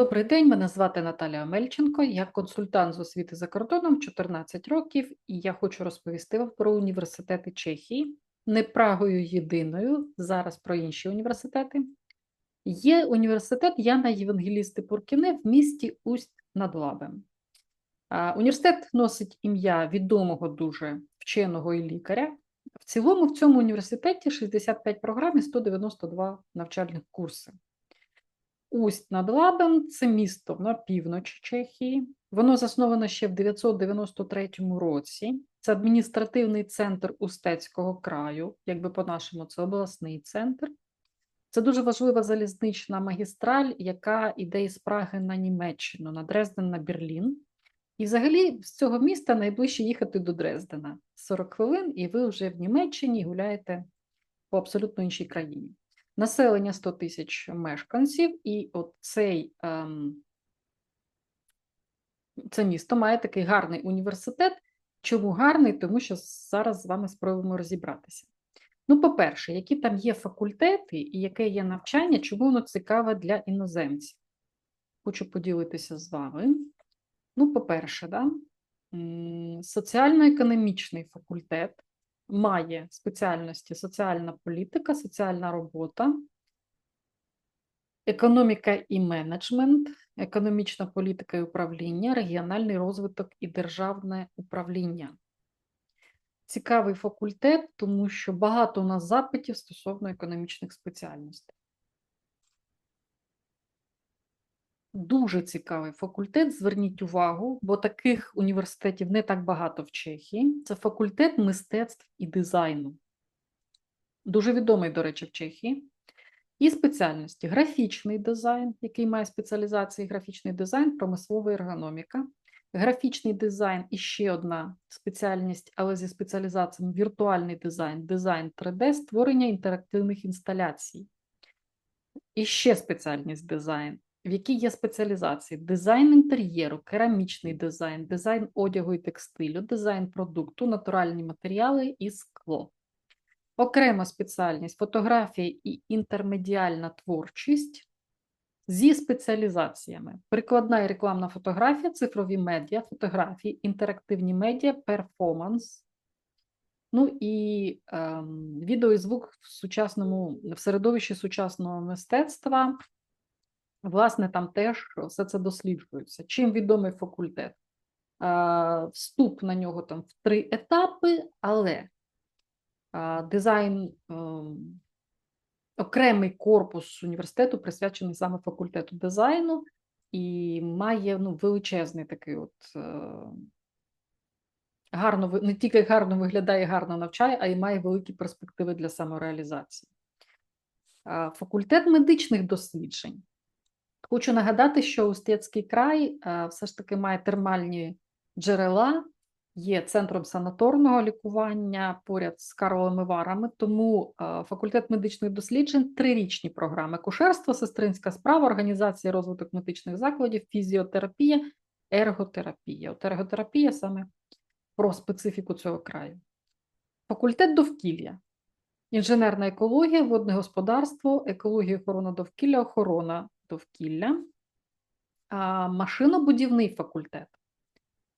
Добрий день, мене звати Наталя Омельченко, я консультант з освіти за кордоном 14 років, і я хочу розповісти вам про університети Чехії, не Прагою єдиною, зараз про інші університети. Є університет Яна Євангелісти Пуркіне в місті Усть над Лабем. Університет носить ім'я відомого дуже вченого і лікаря. В цілому в цьому університеті 65 програм і 192 навчальних курси. Усть над Лабем це місто на півночі Чехії. Воно засновано ще в 993 році. Це адміністративний центр Устецького краю, якби по-нашому, це обласний центр. Це дуже важлива залізнична магістраль, яка йде із Праги на Німеччину, на Дрезден на Берлін. І взагалі з цього міста найближче їхати до Дрездена 40 хвилин, і ви вже в Німеччині гуляєте по абсолютно іншій країні. Населення 100 тисяч мешканців, і от цей, ем, це місто має такий гарний університет. Чому гарний? Тому що зараз з вами спробуємо розібратися. Ну, по-перше, які там є факультети і яке є навчання, чому воно цікаве для іноземців? Хочу поділитися з вами. Ну, по-перше, да, соціально-економічний факультет має спеціальності соціальна політика, соціальна робота, економіка і менеджмент, економічна політика і управління, регіональний розвиток і державне управління. Цікавий факультет, тому що багато у нас запитів стосовно економічних спеціальностей. Дуже цікавий факультет, зверніть увагу, бо таких університетів не так багато в Чехії. Це факультет мистецтв і дизайну. Дуже відомий, до речі, в Чехії. І спеціальності графічний дизайн, який має спеціалізації графічний дизайн, промислова ергономіка, графічний дизайн і ще одна спеціальність, але зі спеціалізаціями віртуальний дизайн, дизайн 3D, створення інтерактивних інсталяцій. І ще спеціальність дизайн в якій є спеціалізації: дизайн інтер'єру, керамічний дизайн, дизайн одягу і текстилю, дизайн продукту, натуральні матеріали і скло. Окрема спеціальність фотографія і інтермедіальна творчість зі спеціалізаціями: прикладна і рекламна фотографія, цифрові медіа, фотографії, інтерактивні медіа, перформанс. Ну і е, відео і звук в сучасному в середовищі сучасного мистецтва, Власне, там теж все це досліджується. Чим відомий факультет? Вступ на нього там в три етапи, але дизайн, ем, окремий корпус університету присвячений саме факультету дизайну і має ну, величезний такий от е, гарно не тільки гарно виглядає, гарно навчає, а й має великі перспективи для самореалізації. Факультет медичних досліджень. Хочу нагадати, що Устецький край е, все ж таки має термальні джерела, є центром санаторного лікування поряд з Карловими Варами, тому е, факультет медичних досліджень трирічні програми: кушерство, сестринська справа, організація розвиток медичних закладів, фізіотерапія, ерготерапія. От ерготерапія саме про специфіку цього краю. Факультет довкілля. Інженерна екологія, водне господарство, екологія, охорона довкілля, охорона довкілля, машинобудівний факультет,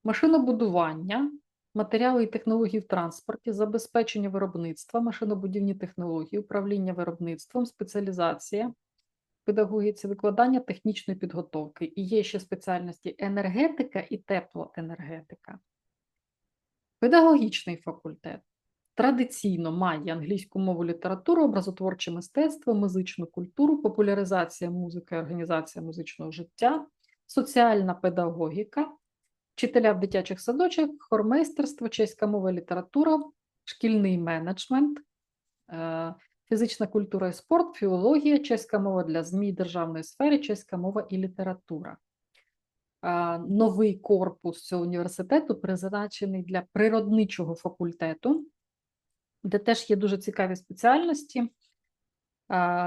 машинобудування, матеріали і технології в транспорті, забезпечення виробництва, машинобудівні технології, управління виробництвом, спеціалізація, педагогіці, викладання технічної підготовки. І є ще спеціальності енергетика і теплоенергетика. Педагогічний факультет традиційно має англійську мову літературу, образотворче мистецтво, музичну культуру, популяризація музики, організація музичного життя, соціальна педагогіка, вчителя в дитячих садочках, хормейстерство, чеська мова література, шкільний менеджмент, е, фізична культура і спорт, філологія, чеська мова для ЗМІ державної сфери, чеська мова і література. Новий корпус цього університету призначений для природничого факультету де теж є дуже цікаві спеціальності: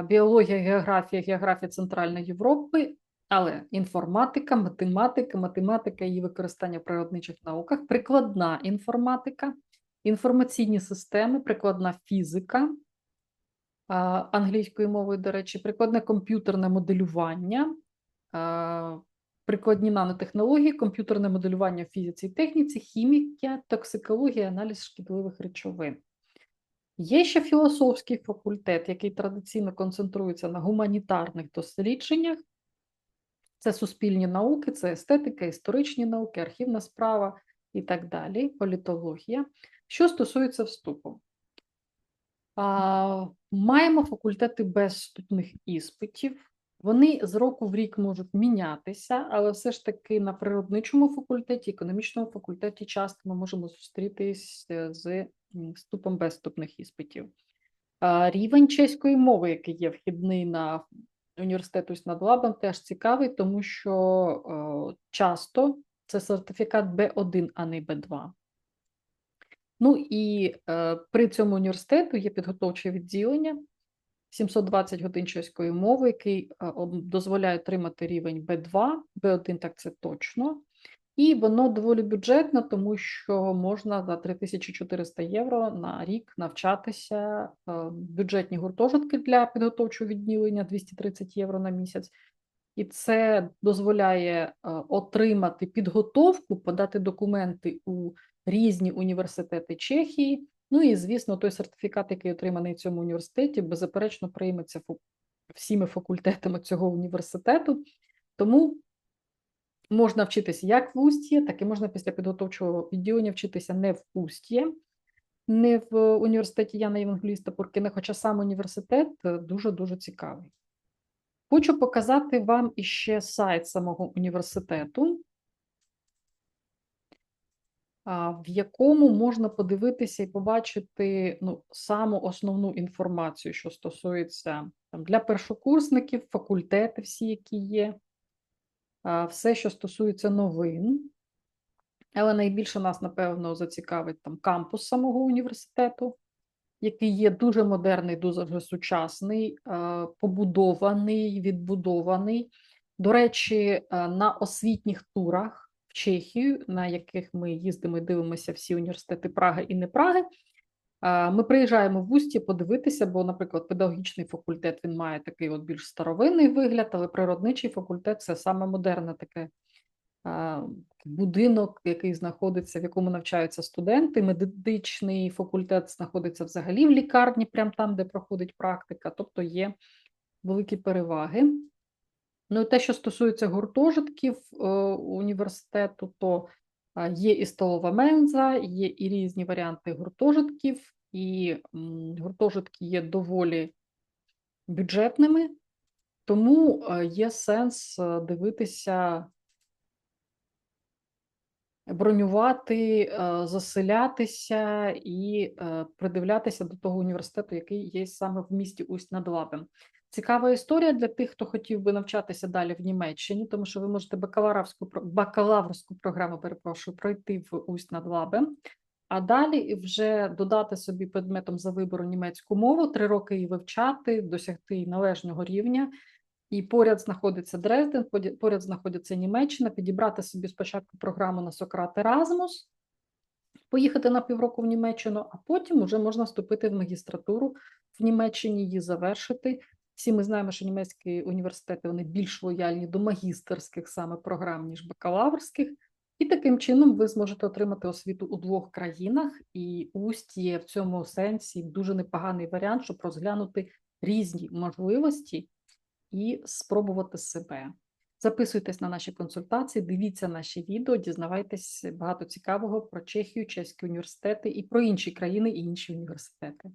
біологія, географія, географія Центральної Європи, але інформатика, математика, математика і використання в природничих науках, прикладна інформатика, інформаційні системи, прикладна фізика. Англійською мовою, до речі, прикладне комп'ютерне моделювання, прикладні нанотехнології, комп'ютерне моделювання в фізиці і техніці, хімія, токсикологія, аналіз шкідливих речовин. Є ще філософський факультет, який традиційно концентрується на гуманітарних дослідженнях. Це суспільні науки, це естетика, історичні науки, архівна справа і так далі, політологія. Що стосується вступу, а, маємо факультети без вступних іспитів. Вони з року в рік можуть мінятися, але все ж таки на природничому факультеті, економічному факультеті часто ми можемо зустрітись з вступом без вступних іспитів. Рівень чеської мови, який є вхідний на університет ось над лабом, теж цікавий, тому що часто це сертифікат Б1, а не Б2. Ну і е, при цьому університету є підготовче відділення 720 годин чеської мови, який е, дозволяє отримати рівень Б2, Б1 так це точно. І воно доволі бюджетне, тому що можна за 3400 євро на рік навчатися е, бюджетні гуртожитки для підготовчого відділення 230 євро на місяць. І це дозволяє е, отримати підготовку, подати документи у різні університети Чехії. Ну і, звісно, той сертифікат, який отриманий в цьому університеті, беззаперечно прийметься всіми факультетами цього університету. Тому можна вчитися як в Уст'є, так і можна після підготовчого відділення вчитися не в Уст'є, не в університеті Яна Євангеліста Пуркіна, хоча сам університет дуже-дуже цікавий. Хочу показати вам іще сайт самого університету в якому можна подивитися і побачити ну, саму основну інформацію, що стосується там, для першокурсників, факультети, всі, які є, все, що стосується новин. Але найбільше нас, напевно, зацікавить там кампус самого університету, який є дуже модерний, дуже сучасний, побудований, відбудований. До речі, на освітніх турах Чехію, на яких ми їздимо і дивимося всі університети Праги і не Праги. Ми приїжджаємо в Усті подивитися, бо, наприклад, педагогічний факультет він має такий от більш старовинний вигляд, але природничий факультет це саме модерне таке будинок, який знаходиться, в якому навчаються студенти. Медичний факультет знаходиться взагалі в лікарні, прямо там, де проходить практика, тобто є великі переваги. Ну і те, що стосується гуртожитків е, університету, то є і столова менза, є і різні варіанти гуртожитків, і гуртожитки є доволі бюджетними, тому е, є сенс е, дивитися, бронювати, заселятися і придивлятися до того університету, який є саме в місті Усть над Лабем. Цікава історія для тих, хто хотів би навчатися далі в Німеччині, тому що ви можете бакалаврську бакалаврську програму, перепрошую, пройти в усть над Лабем, а далі вже додати собі предметом за вибору німецьку мову, три роки її вивчати, досягти належного рівня. І поряд знаходиться Дрезден, поряд знаходиться Німеччина, підібрати собі спочатку програму на Сократ Еразмус, поїхати на півроку в Німеччину, а потім вже можна вступити в магістратуру в Німеччині, її завершити. Всі ми знаємо, що німецькі університети вони більш лояльні до магістерських саме програм, ніж бакалаврських. І таким чином ви зможете отримати освіту у двох країнах, і усть є в цьому сенсі дуже непоганий варіант, щоб розглянути різні можливості і спробувати себе. Записуйтесь на наші консультації, дивіться наші відео, дізнавайтесь багато цікавого про Чехію, чеські університети і про інші країни і інші університети.